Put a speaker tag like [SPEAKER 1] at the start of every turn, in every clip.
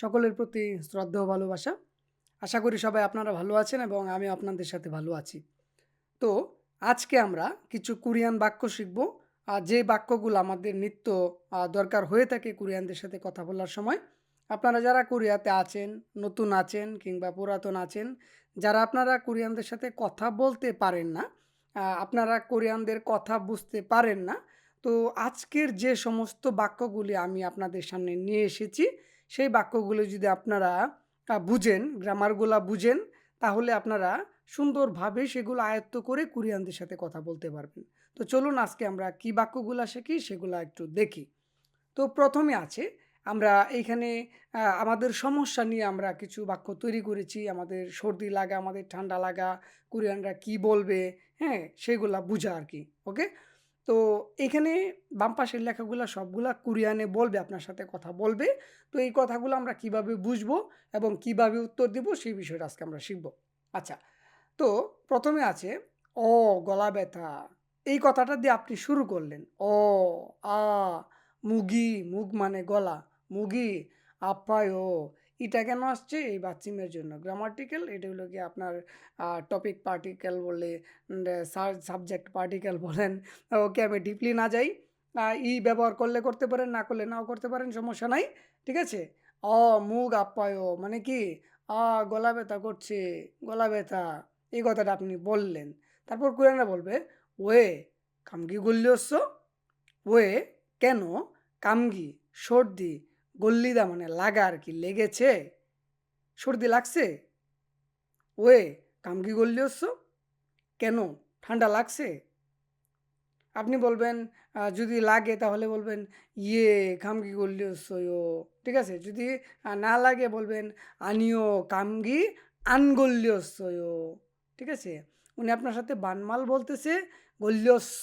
[SPEAKER 1] সকলের প্রতি শ্রদ্ধা ও ভালোবাসা। আশা করি সবাই আপনারা ভালো আছেন এবং আমি আপনাদের সাথে ভালো আছি। তো, আজকে আমরা কিছু কোরিয়ান বাক্য শিখব। আর যে বাক্যগুলো আমাদের নিত্য দরকার হয়ে থাকে কোরিয়ানদের সাথে কথা বলার সময়, আপনারা যারা কোরিয়াতে আছেন, নতুন আছেন কিংবা পুরাতন আছেন, যারা আপনারা কোরিয়ানদের সাথে কথা বলতে পারেন না আপনারা কোরিয়ানদের কথা বুঝতে পারেন না, তো আজকের যে সমস্ত বাক্যগুলি আমি আপনাদের সামনে নিয়ে এসেছি সেই বাক্যগুলো যদি আপনারা বুঝেন, গ্রামারগুলা বুঝেন, তাহলে আপনারা সুন্দরভাবে সেগুলো আয়ত্ত করে কোরিয়ানদের সাথে কথা বলতে পারবেন। তো চলুন আজকে আমরা কি বাক্যগুলো শিখি, সেগুলো একটু দেখি। তো প্রথমে আছে, আমরা এইখানে আমাদের সমস্যা নিয়ে আমরা কিছু বাক্য তৈরি করেছি, আমাদের সর্দি লাগা, আমাদের ঠান্ডা লাগা, কোরিয়ানরা কি বলবে হ্যাঁ সেগুলা বোঝা আর কি, ওকে? তো এখানে বাম পাশের লেখাগুলো সবগুলা কোরিয়ানে বলবে, আপনার সাথে কথা বলবে। তো এই কথাগুলো আমরা কীভাবে বুঝব এবং কীভাবে উত্তর দেব সেই বিষয়টা আজকে আমরা শিখব। আচ্ছা তো প্রথমে আছে অ, গলা ব্যথা। এই কথাটা দিয়ে আপনি শুরু করলেন। অ, আ, মুগি, মুগ মানে গলা, মুগি আপ্যায় এটা কেন আসছে? এই বাচ্চিমের জন্য। গ্রামাটিক্যাল এটা হলো কি আপনার টপিক পার্টিকেল বলে সাবজেক্ট পার্টিকেল বলেন। ওকে আমি ডিপলি না যাই। ই ব্যবহার করলে করতে পারেন, না করলে নাও করতে পারেন, সমস্যা নাই। ঠিক আছে? অ মুগ আপ্যায় মানে কি? আ, গলা ব্যথা করছে, গলা ব্যথা। এই কথাটা আপনি বললেন। তারপর কোরিয়ানরা বলবে, ওয়ে, কামগি গল্লিয়স্য ওয়ে, কেন? কামগি, সর্দি গল্লিদা মানে লাগা আর কি, লেগেছে। সর্দি লাগছে? ওয়ে কামগি গল্লিয়স্য কেন? ঠান্ডা লাগছে? আপনি বলবেন যদি লাগে তাহলে বলবেন ইয়ে কামগি গল্লিয়স্যয় ঠিক আছে? যদি না লাগে বলবেন, আনিও কামগি আনগল্লিয়স্যয় ঠিক আছে? উনি আপনার সাথে বানমাল বলতেছে গল্যস্য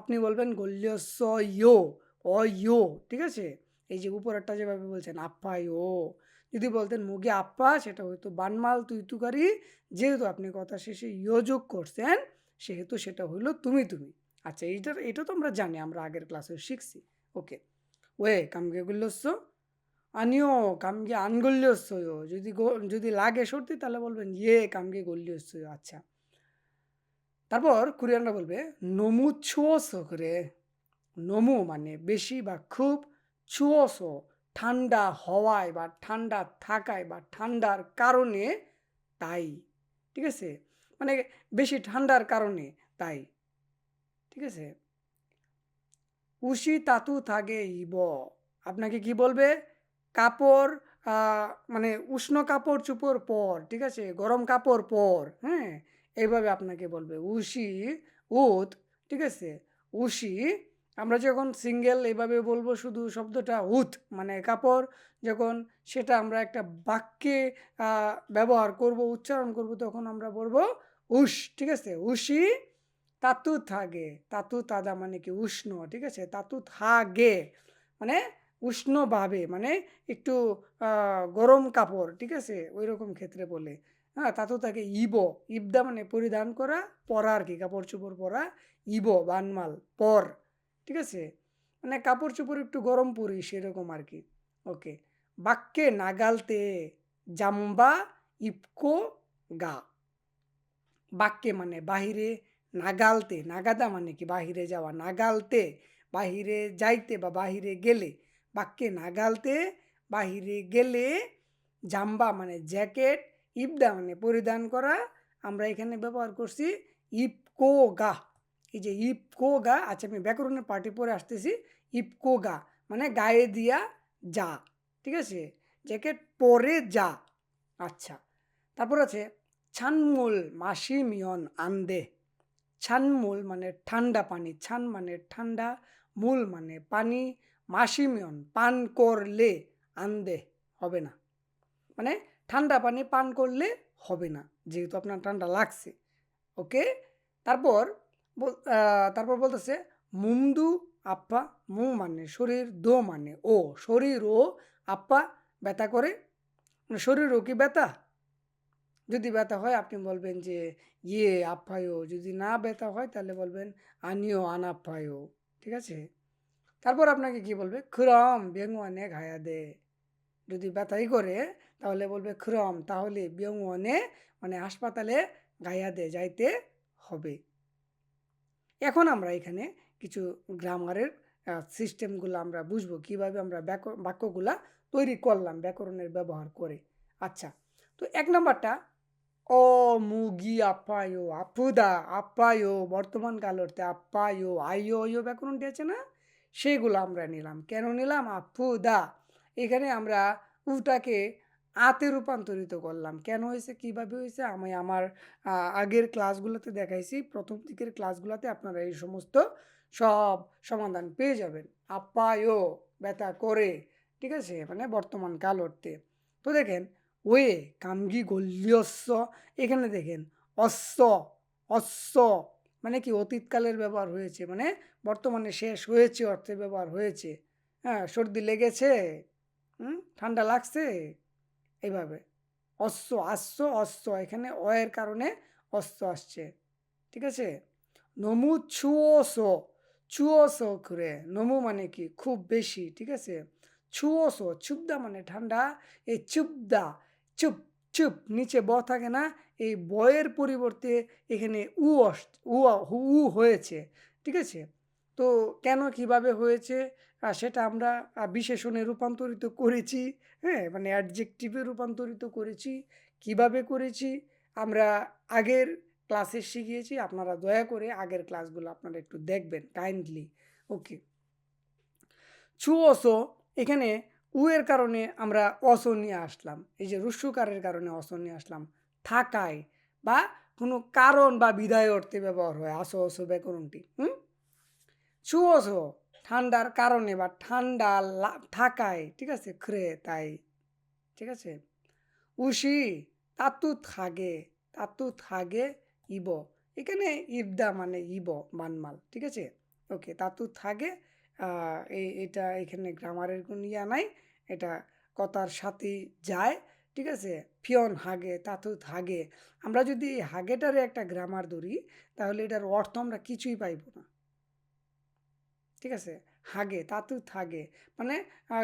[SPEAKER 1] আপনি বলবেন গল্যস্য ইয়ো অ ইয়ো ঠিক আছে? এই যে উপরেরটা যেভাবে বলছেন, আপ্পা ও। যদি বলতেন, মুগে আপ্পা, সেটা হয়তো বানমাল তুই তুকারি যেহেতু আপনি কথা শেষে ইয়ো যোগ করছেন, সেহেতু সেটা হইল তুমি তুমি। আচ্ছা এইটার এটা তো আমরা জানি, আমরা আগের ক্লাসে শিখছি। ওকে। ওয়ে, কামগে গল্যস্য আনিও, কামগে আনগল্যস্য যদি যদি লাগে সর্দি তাহলে বলবেন ইয়ে কামগে গল্যস্য আচ্ছা। তারপর কোরিয়ানরা বলবে নমু ছুয়স করে নমু মানে বেশি বা খুব ছুয়স ঠান্ডা হওয়ায় বা ঠান্ডা থাকায় বা ঠান্ডার কারণে তাই, ঠিক আছে? মানে বেশি ঠান্ডার কারণে তাই, ঠিক আছে? উশি তাতু থাকে ইব। আপনাকে কি বলবে? কাপড় মানে উষ্ণ কাপড় চুপড় পর, ঠিক আছে? গরম কাপড় পর হ্যাঁ? এইভাবে আপনাকে বলবে। উশি, উত, ঠিক আছে? উশি আমরা যখন সিঙ্গেল এভাবে বলব শুধু শব্দটা উত মানে কাপড়, যখন সেটা আমরা একটা বাক্যে ব্যবহার করব, উচ্চারণ করব, তখন আমরা বলব উষ ঠিক আছে? উশি তাতু থাকে তাতু তাদা মানে কি উষ্ণ, ঠিক আছে? তাতু থাকে মানে উষ্ণভাবে মানে একটু গরম কাপড়, ঠিক আছে? ওই রকম ক্ষেত্রে বলে। হ্যাঁ তাতু থাকে ইব, ইবদা মানে পরিধান করা পরা আর কি? কাপড় চোপড় পরা, ইব, বানমাল, পর। ঠিক আছে? মানে কাপড় চোপড় একটু গরম পরি সেরকম আর কি ওকে। বাক্যে নাগালতে জাম্বা ইপকো গা। বাক্যে মানে বাহিরে নাগালতে নাগাদা মানে কি? বাহিরে যাওয়া। নাগালতে বাহিরে যাইতে বা বাহিরে গেলে। বাক্যে নাগালতে বাহিরে গেলে জাম্বা মানে জ্যাকেট ইবদা মানে পরিধান করা। আমরা এখানে ব্যবহার করছি ইপকো গা। এই যে ইপকো গা আচ্ছা আমি ব্যাকরণের পার্টি পরে আসতেছি, ইপকো গা মানে গায়ে দিয়া যা, ঠিক আছে? জ্যাকেট পরে যা আচ্ছা। তারপর আছে, ছানমুল মাসি মিয়ন আন্দে। ছানমুল মানে ঠান্ডা পানি, ছান মানে ঠান্ডা, মূল মানে পানি, মাসি মিয়ন পান করলে আন্দে, হবে না। মানে ঠান্ডা পানি পান করলে হবে না, যেহেতু আপনার ঠান্ডা লাগছে, ওকে? তারপর তারপর বলতেছে, মুমদু আপ্পা মু মানে শরীর, দো মানে ও, শরীর ও আপ্পা ব্যথা করে। মানে ও কি ব্যথা? যদি ব্যথা হয় আপনি বলবেন যে ইয়ে আপ্যায়ো যদি না ব্যথা হয় তাহলে বলবেন আনিও আনাপ্যায়ো ঠিক আছে? তারপর আপনাকে কি বলবে? খুরম বেঙ্গুয়ানে ঘায়া দে। যদি ব্যথাই করে তাহলে বলবে ক্রম তাহলে বিয়ংনে মানে হাসপাতালে গায়াদে যাইতে হবে। এখন আমরা এখানে কিছু গ্রামারের সিস্টেমগুলো আমরা বুঝব, কীভাবে আমরা বাক্যগুলা তৈরি করলাম, ব্যাকরণের ব্যবহার করে। আচ্ছা তো এক নম্বরটা, অ মুগি আপ্পায়ো আপুদা আপ্পায়ো বর্তমান কাল অর্থে আপ্পায়ো আইও অয়ো ব্যাকরণটি আছে না? সেগুলো আমরা নিলাম। কেন নিলাম? আপুদা এখানে আমরা উটাকে আতে রূপান্তরিত করলাম। কেন হয়েছে? কীভাবে হয়েছে? আমি আমার আগের ক্লাসগুলোতে দেখাইছি। প্রথম দিকের ক্লাসগুলোতে আপনারা এই সমস্ত সব সমাধান পেয়ে যাবেন। আপ্পায়ো ব্যথা করে, ঠিক আছে? মানে বর্তমান কাল অর্থে তো দেখেন, ওয়ে কামগি গল্যস্য এখানে দেখেন অস্য অস্য মানে কি অতীতকালের ব্যবহার হয়েছে মানে বর্তমানে শেষ হয়েছে অর্থে ব্যবহার হয়েছে। হ্যাঁ সর্দি লেগেছে ঠান্ডা লাগছে। এইভাবে। অস্য আস্য অস্য এখানে অয়ের কারণে অস্য আসছে। ঠিক আছে? নমু ছুয়োস ছুয়োস করে। নমু মানে কি? খুব বেশি, ঠিক আছে? ছুয়োস চুপদা মানে ঠান্ডা। এই চুপদা, চুপ চুপ, নিচে ব থাকে না। এই বয়ের পরিবর্তে এখানে উ আস উ হয়েছে। ঠিক আছে? তো কেন কীভাবে হয়েছে? সেটা আমরা বিশেষণে রূপান্তরিত করেছি হ্যাঁ? মানে অ্যাডজেক্টিভে রূপান্তরিত করেছি। কীভাবে করেছি? আমরা আগের ক্লাসে শিখিয়েছি। আপনারা দয়া করে আগের ক্লাসগুলো আপনারা একটু দেখবেন কাইন্ডলি ওকে ছু অসো, এখানে উ এর কারণে আমরা অস নিয়ে আসলাম। এই যে রুস্যকারের কারণে অস নিয়ে আসলাম। থাকায় বা কোনো কারণ বা বিদায় অর্থে ব্যবহার হয়। আসো, অসো ব্যাকরণটি, হুম? ছুয়স ঠান্ডার কারণে বা ঠান্ডা থাকায় ঠিক আছে ক্রে তাই ঠিক আছে? উশি তাতু থাগে তাতু থাগে ইব। এখানে ইবদা মানে ইব মানমাল ঠিক আছে? ওকে তাতু আহ, এই এটা এখানে গ্রামারের কোনো ইয়া নাই এটা কথার সাথেই যায় ঠিক আছে? ফিয়ন হাগে তাতু হাগে আমরা যদি এই হাগেটারে একটা গ্রামার ধরি তাহলে এটার অর্থ আমরা কিছুই পাইব না। ঠিক আছে? হাগে তাতু থাগে মানে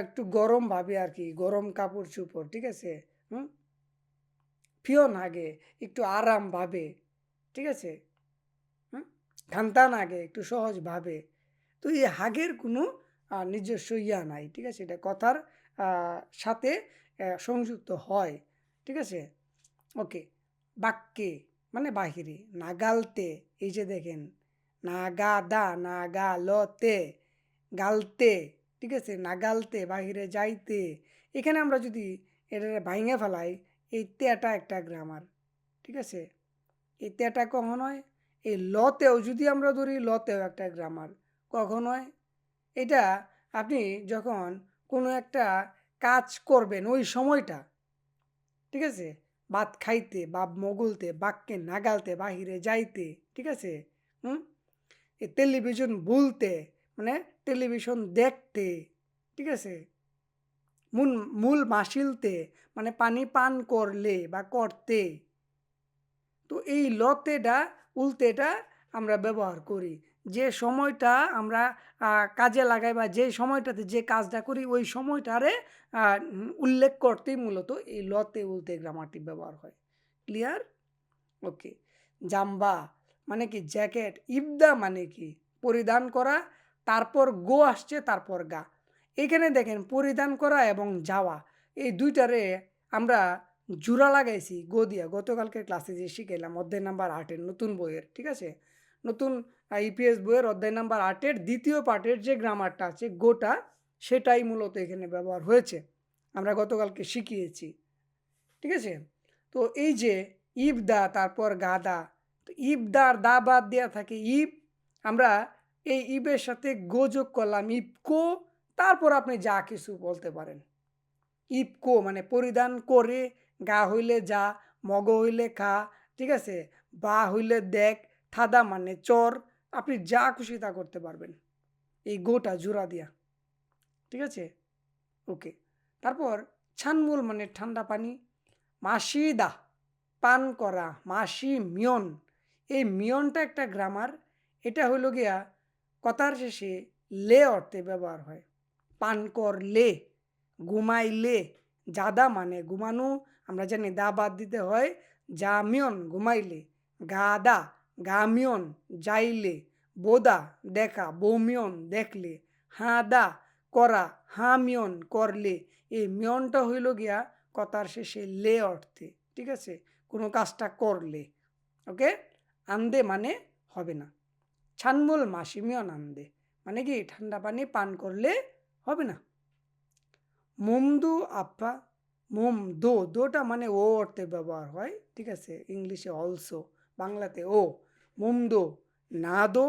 [SPEAKER 1] একটু গরম ভাবে আর কি গরম কাপড় চুপড়, ঠিক আছে? হুম? ফিয়ন হাগে, একটু আরাম ভাবে, ঠিক আছে? হুম? খান্তান আগে একটু সহজ ভাবে। তো এই হাগের কোনো নিজস্ব ইয়া নাই, ঠিক আছে? এটা কথার সাথে সংযুক্ত হয়, ঠিক আছে? ওকে, বাক্যে মানে বাহিরে, নাগালতে, এই যে দেখেন নাগাদা, নাগালতে, গালতে, ঠিক আছে? নাগালতে, বাহিরে যাইতে। এখানে আমরা যদি এটা ভাঙে ফেলাই, এই তেটা একটা গ্রামার ঠিক আছে? এই তেটা কখন হয়? এই লতেও, যদি আমরা ধরি, লতেও একটা গ্রামার কখন হয়? এটা আপনি যখন কোনো একটা কাজ করবেন, ওই সময়টা, ঠিক আছে? ভাত খাইতে, বা মগুলতে, বাক্যে নাগালতে, বাহিরে যাইতে, ঠিক আছে? হুম? টেলিভিশন বলতে মানে টেলিভিশন দেখতে, ঠিক আছে? মূল মূল মাসিলতে মানে পানি পান করলে বা করতে। তো এই লতেটা উল্টেটা আমরা ব্যবহার করি। যে সময়টা আমরা কাজে লাগাই বা যে সময়টাতে যে কাজটা করি, ওই সময়টারে উল্লেখ করতেই মূলত এই লতে উল্টে গ্রামারটি ব্যবহার হয়। ক্লিয়ার ওকে জাম্বা মানে কি জ্যাকেট, ইবদা মানে কি? পরিধান করা, তারপর গো আসছে, তারপর গা। এখানে দেখেন পরিধান করা এবং যাওয়া। এই দুইটারে আমরা জোড়া লাগাইছি, গো দিয়া। গতকালকে ক্লাসে যে শিখাইলাম, অধ্যায় নাম্বার আটের নতুন বইয়ের, ঠিক আছে? নতুন ইপিএস বইয়ের অধ্যায় নাম্বার আটের দ্বিতীয় পার্টের যে গ্রামারটা আছে, গোটা, সেটাই মূলত এখানে ব্যবহার হয়েছে। আমরা গতকালকে শিখিয়েছি, ঠিক আছে? তো এই যে ইবদা, তারপর গাদা তো ইবদার দা বাদ দেওয়া থাকে ইব, আমরা এই ইবের সাথে গো যোগ করলাম ইবকো তারপর আপনি যা কিছু বলতে পারেন। ইবকো মানে পরিধান করে, গা হইলে যা, মগ হইলে খা, ঠিক আছে? বা হইলে দেখ, থাদা মানে চর, আপনি যা খুশি তা করতে পারবেন। এই গোটা জোড়া দিয়া, ঠিক আছে? ওকে, তারপর ছানমুল মানে ঠান্ডা পানি, মাসিদা, পান করা, মাসি মিয়ন এই মিয়নটা একটা গ্রামার এটা হইল গিয়া কথার শেষে লে অর্থে ব্যবহার হয়। পান করলে ঘুমাইলে জাদা মানে ঘুমানো, আমরা জানি দা বাদ দিতে হয় জামিয়ন ঘুমাইলে গাদা গামিয়ন যাইলে বোদা দেখা বৌমিয়ন দেখলে হাদা করা হামিয়ন করলে এই মিয়নটা হইল গিয়া কথার শেষে লে অর্থে, ঠিক আছে? কোনো কাজটা করলে ওকে? আন্দে মানে হবে না। ছানমুল মাসিমিয়ন আন্দে মানে কি ঠান্ডা পানি পান করলে হবে না? মুমদু আপ্পা মুম দো, দোটা মানে ও অর্থে ব্যবহার হয়, ঠিক আছে? ইংলিশে অলসো, বাংলাতে ও। মুম দো, না দো,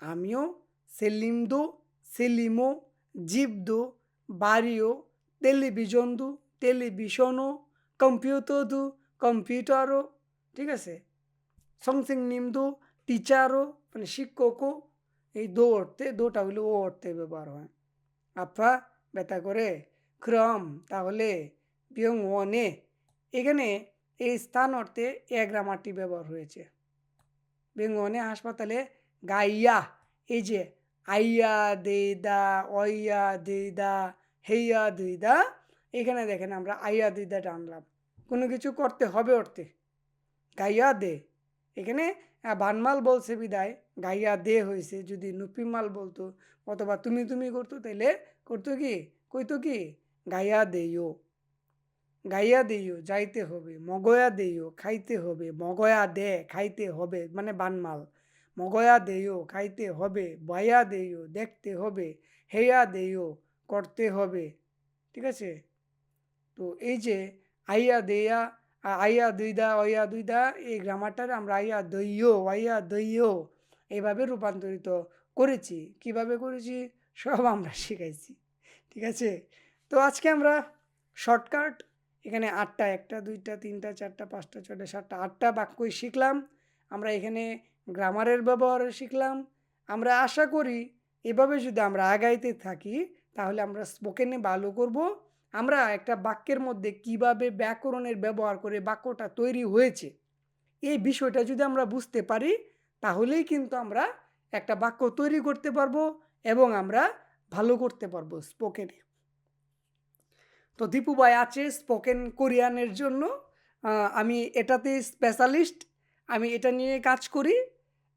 [SPEAKER 1] আমিও, সেলিম দো, সেলিমো, জীব দো, বাড়িও, টেলিভিশন দু, টেলিভিশনও, কম্পিউটার দু, কম্পিউটারও, ঠিক আছে? নিম দো টিচারও মানে শিক্ষকও এই দো অর্থে দোটা হইলে ও অর্থে ব্যবহার হয় আফা ব্যথা করে ক্রম তাহলে বিয়ং ওনে এখানে এই স্থান অর্থে এ গ্রামারটি ব্যবহার হয়েছে বিয়ং ওনে হাসপাতালে গাইয়া এই যে আইয়া দে দা অইয়া দে দা হেইয়া দুই দা এখানে দেখেন আমরা আইয়া দুই দা টানলাম কোনো কিছু করতে হবে অর্থে গাইয়া দে এখানে বানমাল বলছে বিদায়, গাইয়া দে হয়েছে যদি নুপিমাল বলতো, অথবা তুমি তুমি করতো, তাইলে করতো কি? কইতো কি? গাইয়া দেইও গাইয়া দেইও যাইতে হবে, মগয়া দেইও খাইতে হবে, মগয়া দে, খাইতে হবে মানে বানমাল, মগয়া দেইও খাইতে হবে, বয়া দেইও দেখতে হবে, হেয়া দেইও করতে হবে, ঠিক আছে? তো এই যে, আইয়া দেয়া আইয়া দুইদা অইয়া দুইদা, এই গ্রামারটার আমরা আইয়া দইও আইয়া দইও এভাবে রূপান্তরিত করেছি। কীভাবে করেছি? সব আমরা শিখাইছি। ঠিক আছে? তো আজকে আমরা শর্টকাট এখানে আটটা, একটা, দুইটা, তিনটা, চারটা, পাঁচটা, ছয়টা, সাতটা, আটটা বাক্যই শিখলাম। আমরা এখানে গ্রামারের ব্যবহার শিখলাম। আমরা আশা করি এভাবে যদি আমরা আগাইতে থাকি, তাহলে আমরা স্পোকেনে ভালো করব। আমরা একটা বাক্যের মধ্যে কীভাবে ব্যাকরণের ব্যবহার করে বাক্যটা তৈরি হয়েছে, এই বিষয়টা যদি আমরা বুঝতে পারি, তাহলেই কিন্তু আমরা একটা বাক্য তৈরি করতে পারব এবং আমরা ভালো করতে পারব স্পোকেনে তো দীপু ভাই আছে স্পোকেন কোরিয়ানের জন্য আমি এটাতে স্পেশালিস্ট আমি এটা নিয়ে কাজ করি।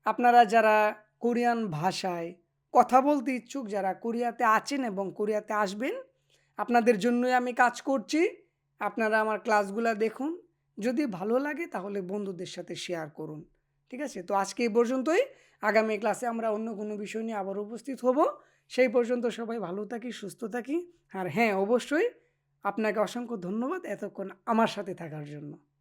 [SPEAKER 1] আপনারা যারা কোরিয়ান ভাষায় কথা বলতে ইচ্ছুক, যারা কোরিয়াতে আছেন এবং কোরিয়াতে আসবেন আপনাদের জন্যই আমি কাজ করছি। আপনারা আমার ক্লাসগুলো দেখুন। যদি ভালো লাগে তাহলে বন্ধুদের সাথে শেয়ার করুন। ঠিক আছে? তো আজকে এই পর্যন্তই। আগামী ক্লাসে আমরা অন্য কোনো বিষয় নিয়ে আবার উপস্থিত হব। সেই পর্যন্ত সবাই ভালো থাকি, সুস্থ থাকি। আর হ্যাঁ অবশ্যই আপনাকে অসংখ্য ধন্যবাদ এতক্ষণ আমার সাথে থাকার জন্য।